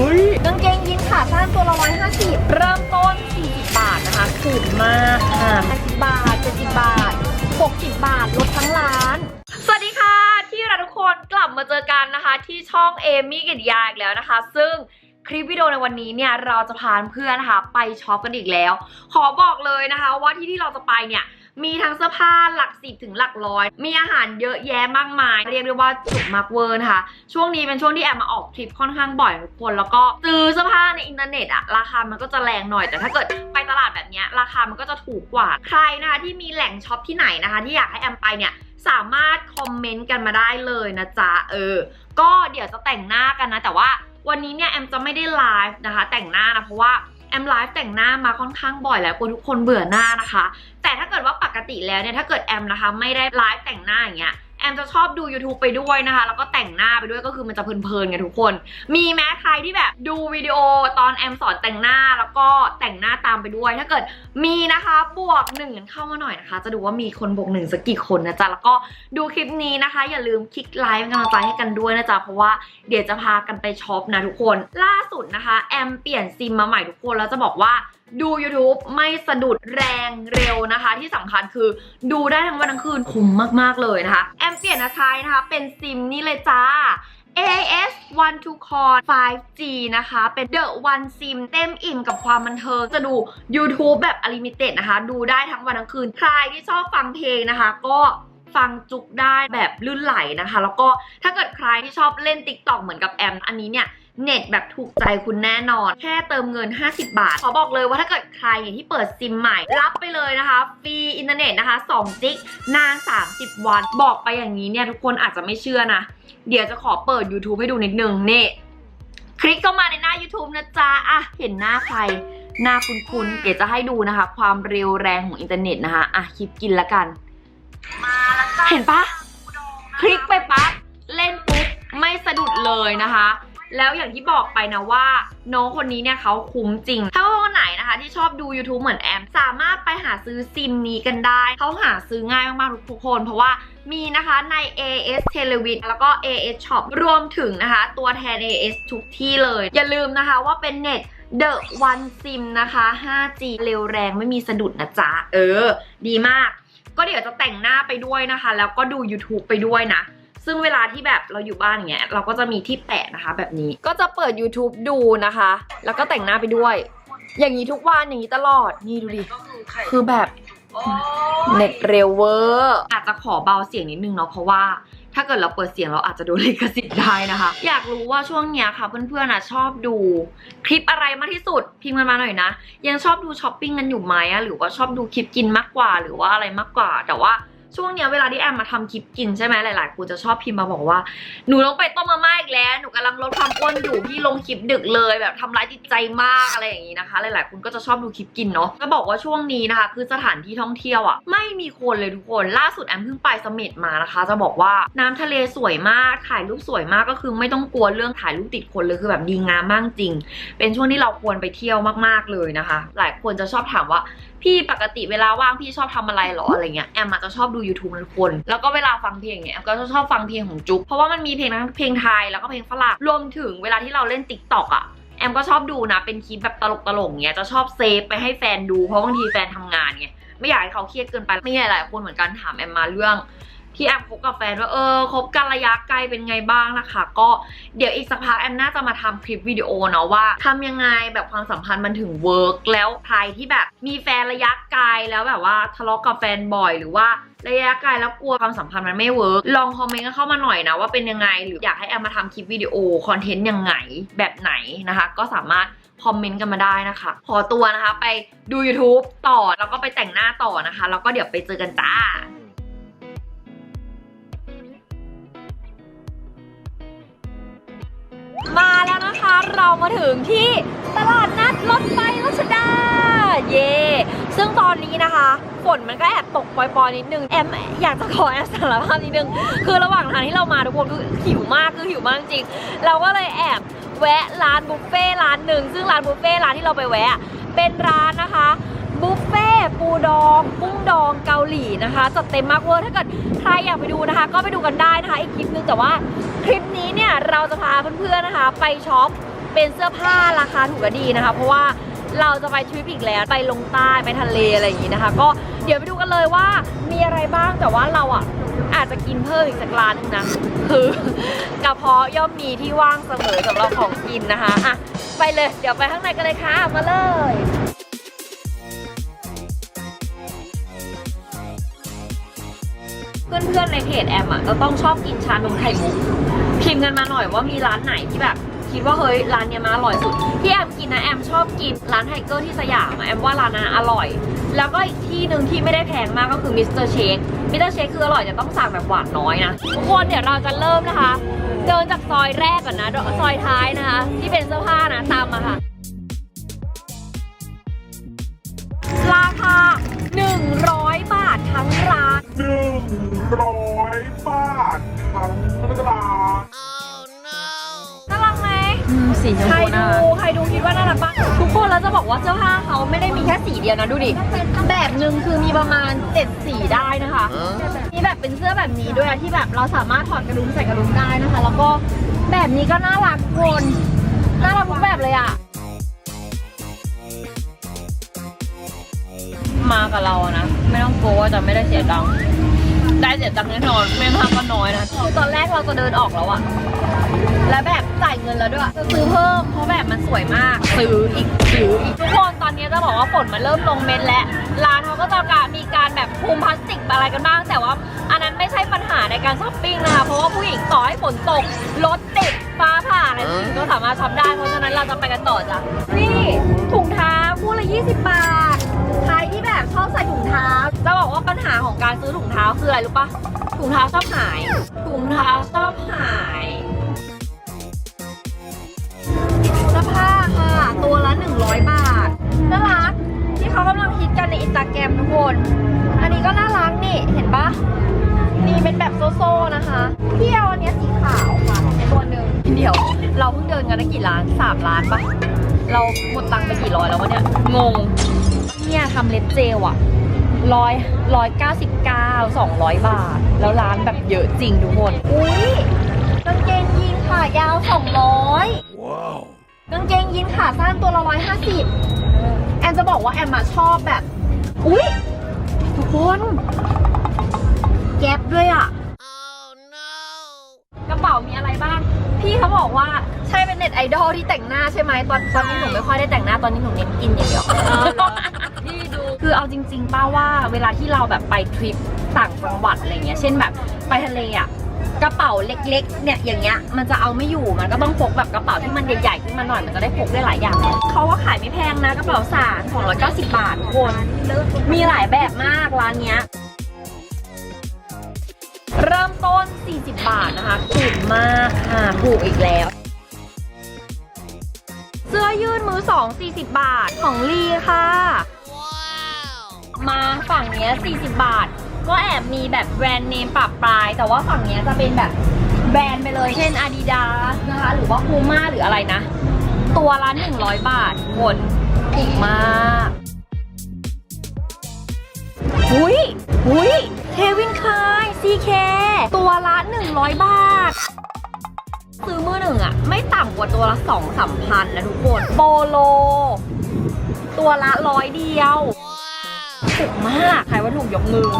เฮ้ยกางเกงยีนขาสั้นตัวละร้อยห้าสิบเริ่มต้น 40 บาทนะคะถูกมากค่ะ80บาท70บาท 60 บาทลดทั้งร้าน สวัสดีค่ะ ที่เราทุกคนกลับมาเจอกันนะคะ ที่ช่องเอมี่กิตยาอีกแล้วนะคะ ซึ่งคลิปวิดีโอในวันนี้เนี่ยเราจะพาเพื่อนนะคะไปช็อปกันอีกแล้ว ขอบอกเลยนะคะ ว่าที่ที่เราจะไปเนี่ย มีทั้งเสื้อผ้าหลักสิบถึงหลักร้อย มีอาหารเยอะแยะมากมาย เรียกได้ว่าจุกมากเวอร์นะคะ ช่วงนี้เป็นช่วงที่แอมมาออกทริปค่อนข้างบ่อยทุกคน แล้วก็ซื้อเสื้อผ้าในอินเทอร์เน็ตอะราคามันก็จะแรงหน่อย แต่ถ้าเกิดไปตลาดแบบนี้ราคามันก็จะถูกกว่า ใครนะคะที่มีแหล่งช็อปที่ไหนนะคะ ที่อยากให้แอมไปเนี่ยสามารถคอมเมนต์กันมาได้เลยนะจ๊ะเออ ก็เดี๋ยวจะแต่งหน้ากันนะ แต่ว่าวันนี้เนี่ยแอมจะไม่ได้ไลฟ์นะคะ แต่งหน้านะเพราะว่า แอมไลฟ์แต่งหน้ามาค่อนข้างบ่อยแล้วกลัวทุกคนเบื่อหน้านะคะ แต่ถ้าเกิดว่าปกติแล้วเนี่ยถ้าเกิดแอมนะคะ ไม่ได้ไลฟ์แต่งหน้าอย่างเงี้ย แอมจะชอบดู YouTube ไปด้วยนะคะ แล้วก็แต่งหน้าไปด้วยก็คือมันจะเพลินๆไงทุกคน มีแม้ใครที่แบบดูวิดีโอตอนแอมสอนแต่งหน้าแล้วก็แต่งหน้าตามไปด้วย ถ้าเกิดมีนะคะบวกหนึ่งเข้ามาหน่อยนะคะ จะดูว่ามีคนบวกหนึ่งสักกี่คนนะจ๊ะ แล้วก็ดูคลิปนี้นะคะ อย่าลืมคลิกไลค์เป็นกำลังใจให้กันด้วยนะจ๊ะ เพราะว่าเดี๋ยวจะพากันไปช็อปนะทุกคน ล่าสุดนะคะ แอมเปลี่ยนซิมมาใหม่ทุกคนแล้วจะบอกว่า ดู YouTube ไม่สะดุดแรงเร็วนะคะ ที่สำคัญคือดูได้ทั้งวันทั้งคืนคุ้มมาก ๆ เลยนะคะ แอมเปลี่ยนนะใช้นะคะ เป็นซิมนี่เลยจ้า AIS One to Core 5G นะคะ เป็น The One SIM เต็มอิ่มกับความบันเทิง จะดู YouTube แบบ Unlimited นะคะ ดูได้ทั้งวันทั้งคืน ใครที่ชอบฟังเพลงนะคะ ก็ฟังจุกได้แบบลื่นไหลนะคะ แล้วก็ถ้าเกิดใครที่ชอบเล่น TikTok เหมือนกับแอม อันนี้เนี่ย เน็ตแบบถูกใจคุณแน่นอน แค่เติมเงิน 50 บาท ขอบอกเลยว่าถ้าเกิดใครที่เปิดซิมใหม่ รับไปเลยนะคะฟรีอินเทอร์เน็ตนะคะ2จิกนาน 30 วัน บอกไปอย่างนี้เนี่ยทุกคนอาจจะไม่เชื่อนะ เดี๋ยวจะขอเปิด YouTube ให้ดูนิดนึงนี่คลิกเข้ามาในหน้า YouTube นะจ๊ะอะเห็นหน้าใครหน้าคุ้นๆเดี๋ยวจะให้ดูนะคะ ความเร็วแรงของอินเทอร์เน็ตนะคะอะคลิปกินละกัน เห็นปะคลิกไปปั๊บเล่นปุ๊บไม่สะดุดเลยนะคะ แล้วอย่างที่บอกไปนะว่า น้องคนนี้เนี่ยเขาคุ้มจริง ถ้าว่าคนไหนนะคะ ที่ชอบดู YouTube เหมือนแอม สามารถไปหาซื้อซิมนี้กันได้ เขาหาซื้อง่ายมากๆทุกคน เพราะว่ามีนะคะใน AS t e l e v i s แล้วก็ AS Shop รวมถึงนะคะ ตัวแทน AS ทุกที่เลย อย่าลืมนะคะว่าเป็นเน็ต The One SIM นะคะ 5G เร็วแรงไม่มีสะดุดนะจ๊ะ เออ ดีมาก ก็เดี๋ยวจะแต่งหน้าไปด้วยนะคะ แล้วก็ดู YouTube ไปด้วยนะ ซึ่งเวลาที่แบบเราอยู่บ้านอย่างเงี้ยเราก็จะมีที่แปะนะคะแบบนี้ ก็จะเปิด YouTube ดูนะคะ แล้วก็แต่งหน้าไปด้วย อย่างนี้ทุกวันอย่างนี้ตลอดนี่ดูดิคือแบบเน็ตเร็วเวอร์อาจจะขอเบาเสียงนิดนึงเนาะเพราะว่าถ้าเกิดเราเปิดเสียงเราอาจจะโดนลิขสิทธิ์ได้นะคะ อยากรู้ว่าช่วงเนี้ยค่ะ เพื่อนๆอะชอบดูคลิปอะไรมากที่สุด พิมพ์กันมาหน่อยนะ ยังชอบดูช้อปปิ้งกันอยู่ไหมอะหรือว่าชอบดูคลิปกินมากกว่าหรือว่าอะไรมากกว่า แต่ว่า ช่วงเนี้ยเวลาที่แอมมาทำคลิปกินใช่ไหมหลายๆคนจะชอบพิมพ์มาบอกว่า หนูต้องไปต้มมาม่าอีกแล้ว หนูกำลังลดความอ้วนอยู่พี่ลงคลิปดึกเลยแบบทำร้ายจิตใจมากอะไรอย่างนี้นะคะ หลายๆคนก็จะชอบดูคลิปกินเนาะจะบอกว่าช่วงนี้นะคะ คือสถานที่ท่องเที่ยวอะ่ะไม่มีคนเลยทุกคนล่าสุดแอมเพิ่งไปสม็ดมานะคะ จะบอกว่าน้ำทะเลสวยมากถ่ายรูปสวยมากก็คือไม่ต้องกลัวเรื่องถ่ายรูปติดคนเลยคือแบบดีงามมากจริง เป็นช่วงที่เราควรไปเที่ยวมากๆเลยนะคะ หลายคนจะชอบถามว่าพี่ปกติเวลาว่างพี่ชอบทำอะไรหรออะไรเงี้ยแอมอาจจะชอบดู YouTube ทุกคน แล้วก็เวลาฟังเพลงเนี่ยแอมก็ชอบฟังเพลงของจุ๊บเพราะว่ามันมีเพลงทั้งเพลงไทยแล้วก็เพลงฝรั่งรวมถึงเวลาที่เราเล่นติ๊กต็อะแอมก็ชอบดูนะ เป็นคลิปแบบตลกตลกเงี้ยจะชอบเซฟไปให้แฟนดูเพราะบางทีแฟนทำงานไงไม่อยากให้เขาเครียดเกินไปมีหลายคนเหมือนกันถามแอมมาเรื่อง ที่แอมคบกับแฟนว่าเออคบกันระยะไกลเป็นไงบ้างนะคะ ก็เดี๋ยวอีกสักพักแอมน่าจะมาทำคลิปวิดีโอเนาะว่าทำยังไงแบบความสัมพันธ์มันถึงเวิร์กแล้วใครที่แบบมีแฟนระยะไกลแล้วแบบว่าทะเลาะกับแฟนบ่อยหรือว่าระยะไกลแล้วกลัวความสัมพันธ์มันไม่เวิร์กลองคอมเมนต์กันเข้ามาหน่อยนะว่าเป็นยังไงหรืออยากให้แอมมาทำคลิปวิดีโอคอนเทนต์ยังไงแบบไหนนะคะ ก็สามารถคอมเมนต์กันมาได้นะคะ ขอตัวนะคะไปดู YouTube ต่อแล้วก็ไปแต่งหน้าต่อนะคะ แล้วก็เดี๋ยวไปเจอกันจ้า เรามาถึงที่ตลาดนัดรถไฟรัชดา เย่ซึ่งตอนนี้นะคะ ฝนมันก็แอบตกปล่อยๆนิดนึง แอมอยากจะขอแอมสารภาพนิดนึง คือระหว่างทางที่เรามาทุกคนคือหิวมากคือหิวมากจริง เราก็เลยแอบแวะร้านบุฟเฟ่ร้านหนึ่ง ซึ่งร้านบุฟเฟ่ร้านที่เราไปแวะ เป็นร้านนะคะบุฟเฟ่ปูดองกุ้งดองเกาหลีนะคะจัดเต็มมากเวอร์ถ้าเกิดใครอยากไปดูนะคะ ก็ไปดูกันได้นะคะอีกคลิปนึงแต่ว่า ลิปนี้เนี่ยเราจะพาเพื่อนๆนะคะ ไปช็อปเป็นเสื้อผ้าราคาถูกและดีนะคะ เพราะว่าเราจะไปทริปอีกแล้วไปลงใต้ไปทะเลอะไรอย่างนี้นะคะ ก็เดี๋ยวไปดูกันเลยว่ามีอะไรบ้างแต่ว่าเราอะอาจจะกินเพิ่มอีกสักร้านนึงนะคือกระเพาะย่อมมีที่ว่างเสมอสำหรับของกินนะคะอะไปเลยเดี๋ยวไปข้างในกันเลยค่ะมาเลย เพื่อนๆในเพจแอมอะก็ต้องชอบกินชานมไข่มุกพิมพ์กันมาหน่อยว่ามีร้านไหนที่แบบ คิดว่าเฮ้ยร้านเนี้ยมาอร่อยสุดที่แอมกินนะแอมชอบกินร้านไทเกอร์ที่สยามอะแอมว่าร้านนั้นอร่อย แล้วก็อีกที่หนึ่งที่ไม่ได้แพงมากก็คือมิสเตอร์เชคมิสเตอร์เชคคืออร่อยแต่ต้องสั่งแบบหวานน้อยนะทุกคนเดี๋ยวเราจะเริ่มนะคะ เดินจากซอยแรกก่อนนะซอยท้ายนะคะ ที่เป็นเสื้อผ้านะตามมาค่ะ ราคา 100 บาททั้งร้าน ร้อยบาททั้งร้านน่ารักไหมสีชมใครพูน่าดูรักใครดูคิดว่าน่ารักปะทุกคนแล้วจะบอกว่าเสื้อผ้าเขาไม่ได้มีแค่สีเดียวนะดูดิแบบหนึ่งคือมีประมาณ7สีได้นะคะมีแบบเป็นเสื้อแบบนี้ด้วยอะที่แบบเราสามารถถอดกระดุมใส่กระดุมได้นะคะ แล้วก็แบบนี้ก็น่ารักคนน่ารักทุกแบบเลยอะมากับเราอะนะไม่ต้องกลัวว่าจะไม่ได้เสียตังค์ ได้เสียตังค์แน่นอนไม่มากก็น้อยนะคือตอนแรกเราจะเดินออกแล้วอะและแบบจ่ายเงินแล้วด้วยจะซื้อเพิ่มเพราะแบบมันสวยมากซื้ออีกซื้ออีกทุกคนตอนนี้จะบอกว่าฝนมันเริ่มลงเม็ดแล้วร้านเขาก็จะมีการแบบคลุมพลาสติกอะไรกันบ้าง แต่ว่าอันนั้นไม่ใช่ปัญหาในการช้อปปิ้งนะคะเพราะว่าผู้หญิงต่อให้ฝนตกรถติดฟ้าผ่าอะไรผู้หญิงก็สามารถช็อปได้เพราะฉะนั้นเราจะไปกันต่อจ้ะนี่ถุงเท้า คู่ละ 20 บาท ใครที่แบบชอบใส่ถุงเท้า จะบอกว่าปัญหาของการซื้อถุงเท้าคืออะไรรู้ปะถุงเท้าชอบหาย ถุงเท้าชอบหายเสื้อผ้าค่ะ ตัวละ 100 บาท น่ารัก ที่เขากำลังฮิตกันในอินสตาแกรมทุกคน อันนี้ก็น่ารักนี่ เห็นปะมีเป็นแบบโซโซนะคะพี่เอาอันเนี้ยสีขาวค่ะตัวหนึ่งเดี๋ยว เราเพิ่งเดินกันได้กี่ร้านสามร้านปะ เราหมดตังค์ไปกี่ร้อยแล้ววะเนี่ย งง เนี่ยทำเล็บเจลอะร้อยร้อยเก้าสิบเก้าสองร้อยบาท แล้วร้านแบบเยอะจริงทุกคน อุ้ยกางเกงยีนขายาวสองร้อยว้าวกางเกงยีนขาสั้นตัวละร้อยห้าสิบแอมจะบอกว่าแอมมาชอบแบบ อุ๊ยทุกคน แก๊ปด้วยอะ ไอดอลที่แต่งหน้าใช่ไหมตอนตอนนี้หนูไม่ค่อยได้แต่งหน้าตอนนี้หนูเน้นกินอย่างเดียวพี่ดูคือเอาจริง ๆ ป้าว่าเวลาที่เราแบบไปทริปต่างจังหวัดอะไรเงี้ยเช่นแบบไปทะเลอะกระเป๋าเล็กๆ เนี่ยอย่างเงี้ยมันจะเอาไม่อยู่มันก็ต้องพกแบบกระเป๋าที่มันใหญ่ๆขึ้นมาหน่อยมันจะได้พกได้หลายอย่างเขาว่าขายไม่แพงนะกระเป๋าสาร290 บาททุกคนมีหลายแบบมากร้านเนี้ยเริ่มต้น 40 บาทนะคะถูกมากค่ะถูกอีกแล้ว อยืดมือ2 40 บาทของลีค่ะ มาฝั่งเนี้ย40 บาท ก็แอบมีแบบแบรนด์เนมปรับปลาย แต่ว่าฝั่งเนี้ยจะเป็นแบบแบรนด์ไปเลย เช่น Adidas นะคะ หรือว่า Puma หรืออะไรนะ ตัวละ100 บาทคนถูกมากหุยหุยเควินคายซีเคตัวละ 100 บาท ซื้อมือหนึ่งอะไม่ต่ำกว่าตัวละสองสามพันนะทุกคนโปโล ตัวละร้อยเดียวถูกมากใครว่าถูกยกมือ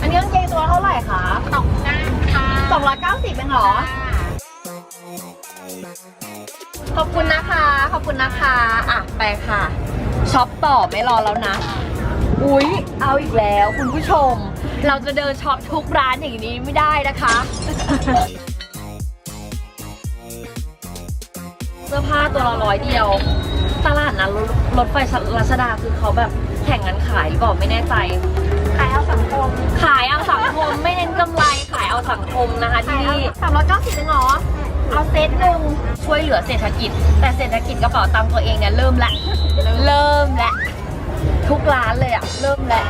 อันนี้กางเกงตัวเท่าไหร่คะตกหน้าค่ะสองร้อยเก้าสิบเองเหรอ ขอบคุณนะคะ ขอบคุณนะคะ อะ ไปค่ะช็อปต่อไม่รอแล้วนะ อุ๊ย เอาอีกแล้วคุณผู้ชม เราจะเดินช็อปทุกร้านอย่างนี้ไม่ได้นะคะ เสื้อผ้าตัวละร้อยเดียว ตลาดนะรถรถไฟรัชดาคือเขาแบบแข่งกันขายหรือเปล่าไม่แน่ใจ ขายเอาสังคม ขายเอาสังคมไม่เน้นกำไรขายเอาสังคมนะคะที่นี่สามร้อยเก้าสิบเองเหรอเอาเซตหนึ่งช่วยเหลือเศรษฐกิจ แต่เศรษฐกิจกระเป๋าตังค์ตัวเองเนี่ยเริ่มละ เริ่มละ ทุกร้านเลยอะเริ่มละ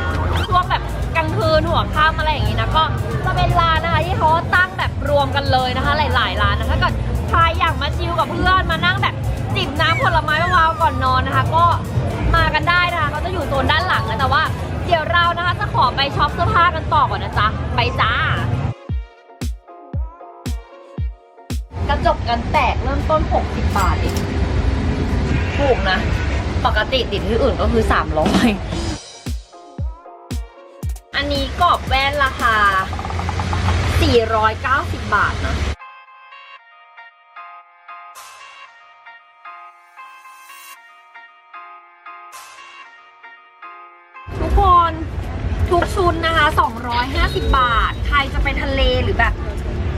ช่วงแบบ กลางคืนหัวค่ำอะไรอย่างงี้นะก็จะเป็นร้านนะคะที่เขาตั้งแบบรวมกันเลยนะคะ หลาย ๆ ร้านนะถ้าเกิดใครอยากมาชิลกับเพื่อนมานั่งแบบจิบน้ำผลไม้มะพร้าวก่อนนอนนะคะ ก็มากันได้นะคะเขาจะอยู่โซนด้านหลังนะแต่ว่าเดี๋ยวเรานะคะจะขอไปช็อปเสื้อผ้ากันต่อก่อนนะจ๊ะไปจ้ากระจบกันแตกเริ่มต้น 60 บาทเองถูกนะ ปกติติดที่อื่นก็คือ300อั นนี้กรอบแว่นราคา 490 บาทนะทุกคนทุกชุดนะคะ 250 บาท ใครจะไปทะเลหรือแบบ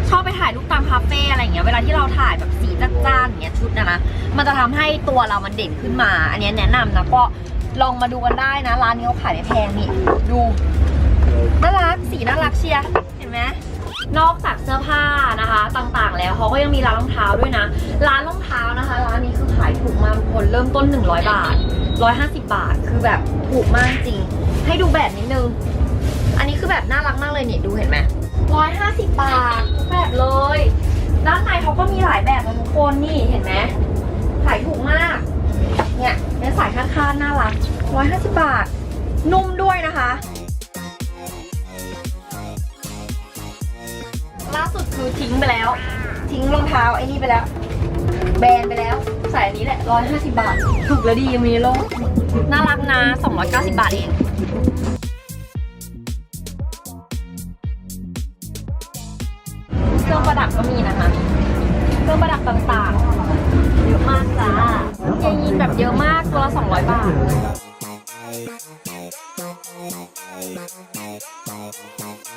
ชอบไปถ่ายรูปตามคาเฟ่อะไรอย่างเงี้ย เวลาที่เราถ่ายแบบสีจ้านๆอย่างเงี้ยชุดนะนะ มันจะทำให้ตัวเรามันเด่นขึ้นมา อันนี้แนะนำนะก็ลองมาดูกันได้นะ ร้านนี้เขาขายไม่แพงนี่ ดู น่ารักสีน่ารักเชียร์เห็นไหมนอกจากเสื้อผ้านะคะต่างๆ แล้วเขาก็ยังมีร้านรองเท้าด้วยนะ ร้านรองเท้านะคะ ร้านนี้คือขายถูกมากทุกคนเริ่มต้น 100 บาท 150 บาทคือแบบถูกมากจริง ให้ดูแบบนิดนึง อันนี้คือแบบน่ารักมากเลยเนี่ยดูเห็นไหมร้อยห้าสิบบาททุกแบบเลย ด้านในเขาก็มีหลายแบบนะทุกคนนี่เห็นไหมขายถูกมาก เนี่ยเป็นสายค้าดๆน่ารักร้อยห้าสิบบาท นุ่มด้วยนะคะ ล่าสุดคือทิ้งไปแล้ว ทิ้งรองเท้าไอ้นี่ไปแล้ว แบรนด์ไปแล้ว ใส่อันนี้แหละร้อยห้าสิบบาท ถูกแล้วดียังมีโลกน่ารักนะสองร้อยเก้าสิบบาทเองเครื่องประดับก็มีนะคะ เครื่องประดับต่างๆ เยอะมากจ้าเยยีนแบบเยอะมากตัวละ200บาท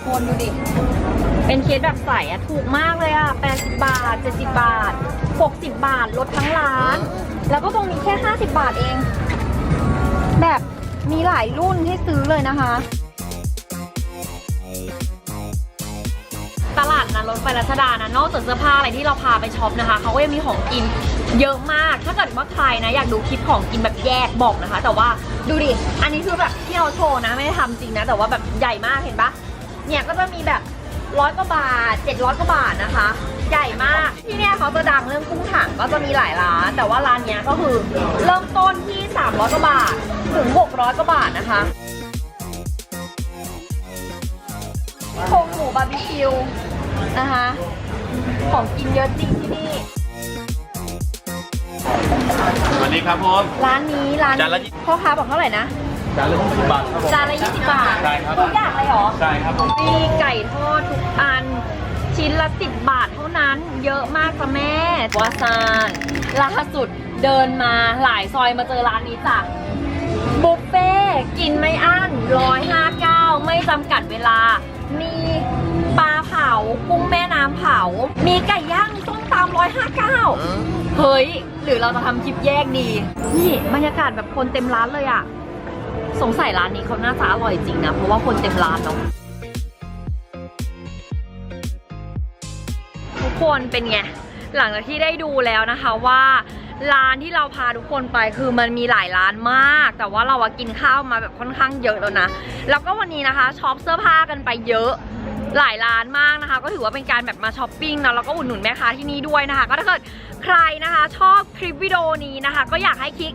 คนดูดิ เป็นเคสแบบใสอะถูกมากเลยอะ80 บาท 70 บาท 60 บาทลดทั้งร้าน แล้วก็ตรงนี้แค่ 50 บาทเอง แบบมีหลายรุ่นให้ซื้อเลยนะคะ ตลาดนัดรถไฟรัชดานะนอกจากเสื้อผ้าอะไรที่เราพาไปช็อปนะคะเขาก็ยังมีของกินเยอะมาก ถ้าเกิดว่าใครนะอยากดูคลิปของกินแบบแยกบอกนะคะ แต่ว่าดูดิ อันนี้คือแบบที่เราโชว์นะ ไม่ได้ทำจริงนะ แต่ว่าแบบใหญ่มากเห็นปะ เนี่ยก็จะมีแบบร้อยกว่าบาทเจ็ดร้อยกว่าบาทนะคะ ใหญ่มากที่เนี่ยเขาจะดังเรื่องกุ้งถังก็จะมีหลายร้าน แต่ว่าร้านเนี้ยก็คือเริ่มต้นที่300กว่าบาทถึง600กว่าบาทนะคะโครงหมูบาร์บีคิวนะคะ ของกินเยอะจริงที่นี่สวัสดีครับผม ร้านนี้ร้านจานละนี้พ่อค้าบอกเท่าไหร่นะ จานละ20บาทครับผมจานละ20บาทใช่ครับทุกอย่างเลยเหรอใช่ครับผมมีไก่ทอดทุกอัน ชิ้นละ10บาทเท่านั้นเยอะมากจ้ะแม่วาซานล่าสุดเดินมาหลายซอยมาเจอร้านนี้จ้ะบุฟเฟ่ต์กินไม่อั้นร้อยห้าเก้าไม่จำกัดเวลา มีปลาเผากุ้งแม่น้ำเผา มีไก่ย่างมีส้มตำร้อยห้าเก้าเฮ้ย หรือเราจะทำคลิปแยกดี นี่บรรยากาศแบบคนเต็มร้านเลยอะ สงสัยร้านนี้เขาน่าจะอร่อยจริงนะ เพราะว่าคนเต็มร้านเนาะทุกคนเป็นไง หลังจากที่ได้ดูแล้วนะคะว่าร้านที่เราพาทุกคนไปคือมันมีหลายร้านมาก แต่ว่าเราอะกินข้าวมาแบบค่อนข้างเยอะแล้วนะแล้วก็วันนี้นะคะช็อปเสื้อผ้ากันไปเยอะหลายร้านมากนะคะ ก็ถือว่าเป็นการแบบมาช้อปปิ้งนะแล้วก็อุดหนุนแม่ค้าที่นี่ด้วยนะคะ ก็ถ้าเกิดใครนะคะ ชอบคลิปวิดีโอนี้นะคะ ก็อยากให้คลิก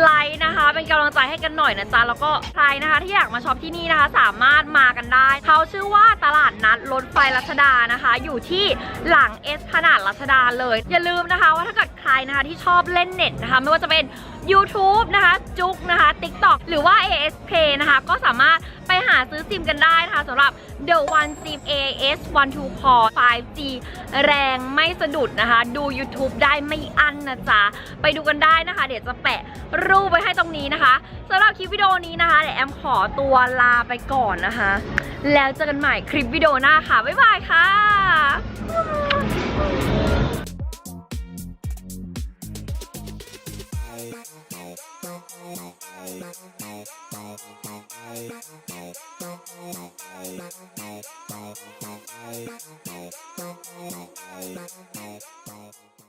ไลค์นะคะ เป็นกำลังใจให้กันหน่อยนะจ๊ะแล้วก็ใครนะคะที่อยากมาช็อปที่นี่นะคะ สามารถมากันได้ เขาชื่อว่าตลาดนัดรถไฟรัชดานะคะ อยู่ที่หลังเอสพนาดรัชดาเลย อย่าลืมนะคะว่าถ้าเกิดใครนะคะที่ชอบเล่นเน็ตนะคะ ไม่ว่าจะเป็น YouTube นะคะ จุกนะคะ TikTok หรือว่า ASP นะคะ ก็สามารถไปหาซื้อซิมกันได้นะคะสำหรับ The One SIM AS 1 2 Core 5G แรงไม่สะดุดนะคะ ดู YouTube ได้ไม่อั้นนะจ๊ะ ไปดูกันได้นะคะ เดี๋ยวจะแปะรูปไว้ให้ตรงนี้นะคะสำหรับคลิปวิดีโอนี้นะคะเดี๋ยวแอมขอตัวลาไปก่อนนะคะ แล้วเจอกันใหม่คลิปวิดีโอหน้าค่ะ บ๊ายบายค่ะ Bye.